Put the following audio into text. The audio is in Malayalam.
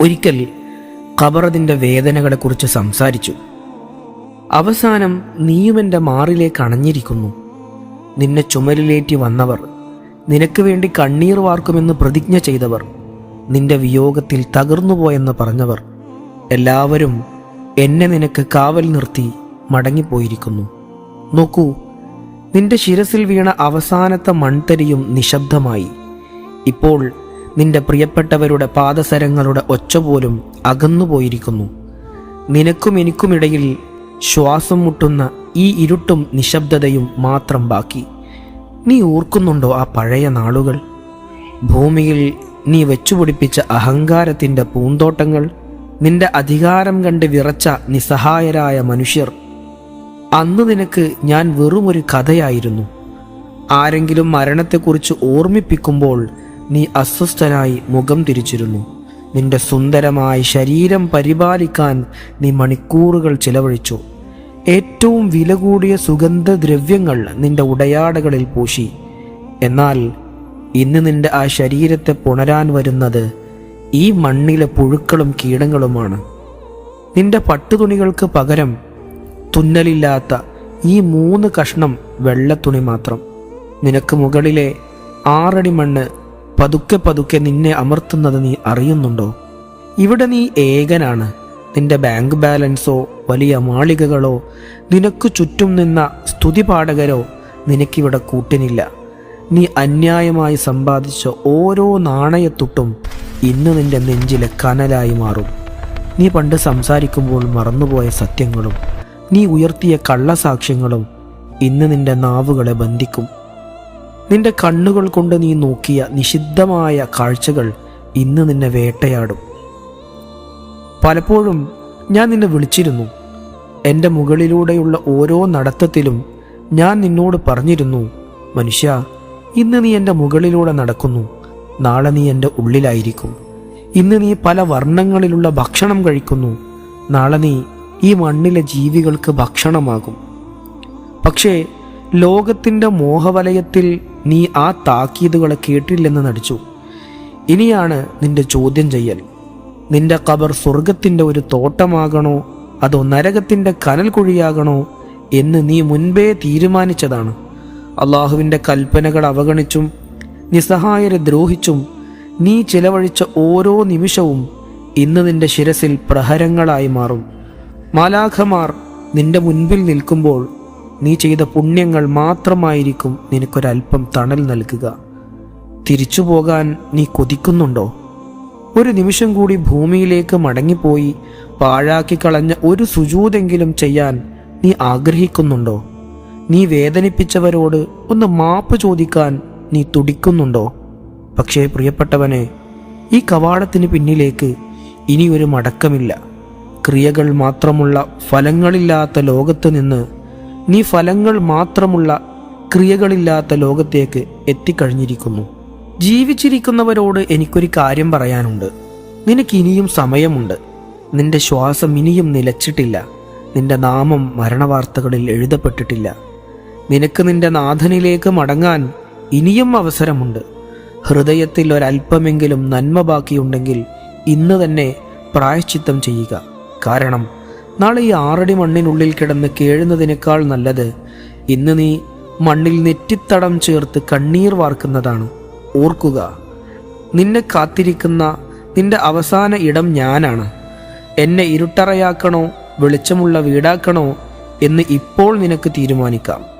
ഒരിക്കൽ ഖബറതിന്റെ വേദനകളെക്കുറിച്ച് സംസാരിച്ചു. അവസാനം നീയുമെന്റെ മാറിലേക്ക് അണഞ്ഞിരിക്കുന്നു. നിന്നെ ചുമലിലേറ്റി വന്നവർ നിനക്ക് വേണ്ടി കണ്ണീർ വാർക്കുമെന്ന് പ്രതിജ്ഞ ചെയ്തവർ നിന്റെ വിയോഗത്തിൽ തകർന്നുപോയെന്ന് പറഞ്ഞവർ എല്ലാവരും എന്നെ നിനക്ക് കാവൽ നിർത്തി മടങ്ങിപ്പോയിരിക്കുന്നു. നോക്കൂ നിന്റെ ശിരസിൽ വീണ അവസാനത്തെ മൺതരിയും നിശബ്ദമായി. ഇപ്പോൾ നിന്റെ പ്രിയപ്പെട്ടവരുടെ പാദസരങ്ങളുടെ ഒച്ച പോലും അകന്നുപോയിരിക്കുന്നു. നിനക്കും എനിക്കുമിടയിൽ ശ്വാസം മുട്ടുന്ന ഈ ഇരുട്ടും നിശബ്ദതയും മാത്രം ബാക്കി. നീ ഓർക്കുന്നുണ്ടോ ആ പഴയ നാളുകൾ? ഭൂമിയിൽ നീ വെച്ചുപിടിപ്പിച്ച അഹങ്കാരത്തിന്റെ പൂന്തോട്ടങ്ങൾ നിന്റെ അധികാരം കണ്ട് വിറച്ച നിസ്സഹായരായ മനുഷ്യർ. അന്ന് നിനക്ക് ഞാൻ വെറുമൊരു കഥയായിരുന്നു. ആരെങ്കിലും മരണത്തെക്കുറിച്ച് ഓർമ്മിപ്പിക്കുമ്പോൾ നീ അസ്വസ്ഥനായി മുഖം തിരിച്ചിരുന്നു. നിന്റെ സുന്ദരമായ ശരീരം പരിപാലിക്കാൻ നീ മണിക്കൂറുകൾ ചിലവഴിച്ചു. ഏറ്റവും വില കൂടിയ സുഗന്ധദ്രവ്യങ്ങൾ നിന്റെ ഉടയാടകളിൽ പൂശി. എന്നാൽ ഇന്ന് നിന്റെ ആ ശരീരത്തെ പുണരാൻ വരുന്നത് ഈ മണ്ണിലെ പുഴുക്കളും കീടങ്ങളുമാണ്. നിന്റെ പട്ടുതുണികൾക്ക് പകരം തുന്നലില്ലാത്ത ഈ മൂന്ന് കഷ്ണം വെള്ളത്തുണി മാത്രം. നിനക്ക് മുകളിലെ ആറടി മണ്ണ് പതുക്കെ പതുക്കെ നിന്നെ അമർത്തുന്നത് നീ അറിയുന്നുണ്ടോ? ഇവിടെ നീ ഏകനാണ്. നിന്റെ ബാങ്ക് ബാലൻസോ വലിയ മാളികകളോ നിനക്ക് ചുറ്റും നിന്ന സ്തുതിപാഠകരോ നിനക്കിവിടെ കൂട്ടിനില്ല. നീ അന്യായമായി സമ്പാദിച്ച ഓരോ നാണയത്തുട്ടും ഇന്ന് നിന്റെ നെഞ്ചിലെ കനലായി മാറും. നീ പണ്ട് സംസാരിക്കുമ്പോൾ മറന്നുപോയ സത്യങ്ങളും നീ ഉയർത്തിയ കള്ളസാക്ഷ്യങ്ങളും ഇന്ന് നിന്റെ നാവുകളെ ബന്ധിക്കും. നിന്റെ കണ്ണുകൾ കൊണ്ട് നീ നോക്കിയ നിഷിദ്ധമായ കാഴ്ചകൾ ഇന്ന് നിന്നെ വേട്ടയാടും. പലപ്പോഴും ഞാൻ നിന്നെ വിളിച്ചിരുന്നു. എന്റെ മുകളിലൂടെയുള്ള ഓരോ നടത്തത്തിലും ഞാൻ നിന്നോട് പറഞ്ഞിരുന്നു മനുഷ്യ ഇന്ന് നീ എന്റെ മുകളിലൂടെ നടക്കുന്നു. നാളെ നീ എന്റെ ഉള്ളിലായിരിക്കും. ഇന്ന് നീ പല വർണങ്ങളിലുള്ള ഭക്ഷണം കഴിക്കുന്നു. നാളെ നീ ഈ മണ്ണിലെ ജീവികൾക്ക് ഭക്ഷണമാകും. പക്ഷേ ലോകത്തിന്റെ മോഹവലയത്തിൽ നീ ആ താക്കീതുകളെ കേട്ടില്ലെന്ന് നടിച്ചു. ഇനിയാണ് നിന്റെ ചോദ്യം ചെയ്യൽ. നിന്റെ കബർ സ്വർഗത്തിന്റെ ഒരു തോട്ടമാകണോ? അതോ നരകത്തിന്റെ കനൽ കുഴിയാകണോ എന്ന് നീ മുൻപേ തീരുമാനിച്ചതാണ്. അള്ളാഹുവിന്റെ കൽപ്പനകൾ അവഗണിച്ചും നിസ്സഹായരെ ദ്രോഹിച്ചും നീ ചിലവഴിച്ച ഓരോ നിമിഷവും ഇന്ന് നിന്റെ ശിരസിൽ പ്രഹരങ്ങളായി മാറും. മാലാഖമാർ നിന്റെ മുൻപിൽ നിൽക്കുമ്പോൾ നീ ചെയ്ത പുണ്യങ്ങൾ മാത്രമായിരിക്കും നിനക്കൊരൽപ്പം തണൽ നൽകുക. തിരിച്ചു പോകാൻ നീ കൊതിക്കുന്നുണ്ടോ? ഒരു നിമിഷം കൂടി ഭൂമിയിലേക്ക് മടങ്ങിപ്പോയി പാഴാക്കി കളഞ്ഞ ഒരു സുജൂതെങ്കിലും ചെയ്യാൻ നീ ആഗ്രഹിക്കുന്നുണ്ടോ? നീ വേദനിപ്പിച്ചവരോട് ഒന്ന് മാപ്പ് ചോദിക്കാൻ നീ തുടിക്കുന്നുണ്ടോ? പക്ഷേ പ്രിയപ്പെട്ടവനെ ഈ കവാടത്തിന് പിന്നിലേക്ക് ഇനി ഒരു മടക്കമില്ല. ക്രിയകൾ മാത്രമുള്ള ഫലങ്ങളില്ലാത്ത ലോകത്ത് നിന്ന് നീ ഫലങ്ങൾ മാത്രമുള്ള ക്രിയകളില്ലാത്ത ലോകത്തേക്ക് എത്തിക്കഴിഞ്ഞിരിക്കുന്നു. ജീവിച്ചിരിക്കുന്നവരോട് എനിക്കൊരു കാര്യം പറയാനുണ്ട്. നിനക്ക് ഇനിയും സമയമുണ്ട്. നിന്റെ ശ്വാസം ഇനിയും നിലച്ചിട്ടില്ല. നിന്റെ നാമം മരണവാർത്തകളിൽ എഴുതപ്പെട്ടിട്ടില്ല. നിനക്ക് നിന്റെ നാഥനിലേക്ക് മടങ്ങാൻ ഇനിയും അവസരമുണ്ട്. ഹൃദയത്തിൽ ഒരല്പമെങ്കിലും നന്മ ബാക്കിയുണ്ടെങ്കിൽ ഇന്ന് തന്നെ പ്രായശ്ചിത്തം ചെയ്യുക. കാരണം നാളെ ഈ ആറടി മണ്ണിനുള്ളിൽ കിടന്ന് കേഴുന്നതിനേക്കാൾ നല്ലത് ഇന്ന് നീ മണ്ണിൽ നെറ്റിത്തടം ചേർത്ത് കണ്ണീർ വാർക്കുന്നതാണ്. ഓർക്കുക നിന്നെ കാത്തിരിക്കുന്ന നിന്റെ അവസാന ഇടം ഞാനാണ്. എന്നെ ഇരുട്ടറയാക്കണോ വെളിച്ചമുള്ള വീടാക്കണോ എന്ന് ഇപ്പോൾ നിനക്ക് തീരുമാനിക്കാം.